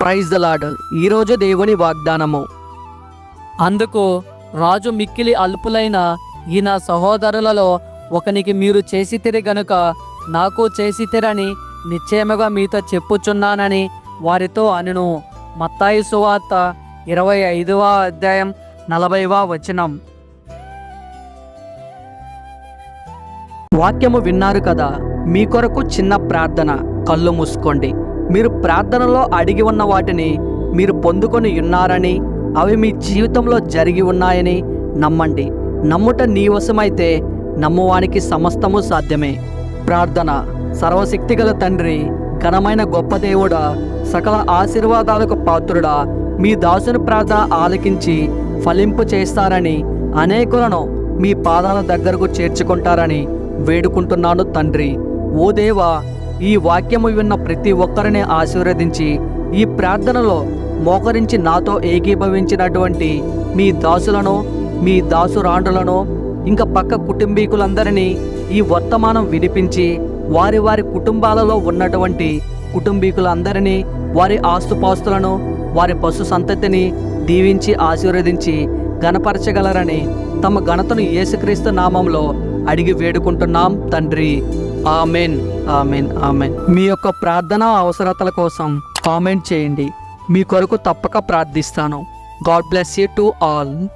Praise the lord ఈరోజు దేవుని వాగ్దానము. అందుకు రాజు మిక్కిలి అల్పులైన ఈ నా సహోదరులలో ఒకనికి మీరు చేసితిరి గనుక నాకు చేసితిరని నిశ్చయముగా మీతో చెప్పుచున్నానని వారితో అనును. మత్తాయి సువార్త ఇరవై ఐదవ అధ్యాయం నలభైవ వచనం. వాక్యము విన్నారు కదా మీ కొరకు చిన్న ప్రార్థన. కళ్ళు మూసుకోండి. మీరు ప్రార్థనలో అడిగి ఉన్న వాటిని మీరు పొందుకొని ఉన్నారని అవి మీ జీవితంలో జరిగి ఉన్నాయని నమ్మండి. నమ్ముట నీ వశమైతే నమ్మువానికి సమస్తము సాధ్యమే. ప్రార్థన. సర్వశక్తిగల తండ్రి ఘనమైన గొప్ప దేవుడా సకల ఆశీర్వాదాలకు పాత్రుడా మీ దాసుని ప్రార్థన ఆలకించి ఫలింపు చేస్తారని అనేకులను మీ పాదాల దగ్గరకు చేర్చుకుంటారని వేడుకుంటున్నాను తండ్రి. ఓ దేవా ఈ వాక్యము విన్న ప్రతి ఒక్కరిని ఆశీర్వదించి ఈ ప్రార్థనలో మోకరించి నాతో ఏకీభవించినటువంటి మీ దాసులను మీ దాసురాండులను ఇంకా పక్క కుటుంబీకులందరినీ ఈ వర్తమానం వినిపించి వారి వారి కుటుంబాలలో ఉన్నటువంటి కుటుంబీకులందరినీ వారి ఆస్తుపాస్తులను వారి పశు సంతతిని దీవించి ఆశీర్వదించి గణపరచగలరని తమ ఘనతను యేసుక్రీస్తు నామంలో అడిగి వేడుకుంటున్నాం తండ్రి. Amen amen amen. మీ యొక్క ప్రార్థన అవసరతల కోసం కామెంట్ చేయండి. మీ కొరకు తప్పక ప్రార్థిస్తాను. God bless you to all.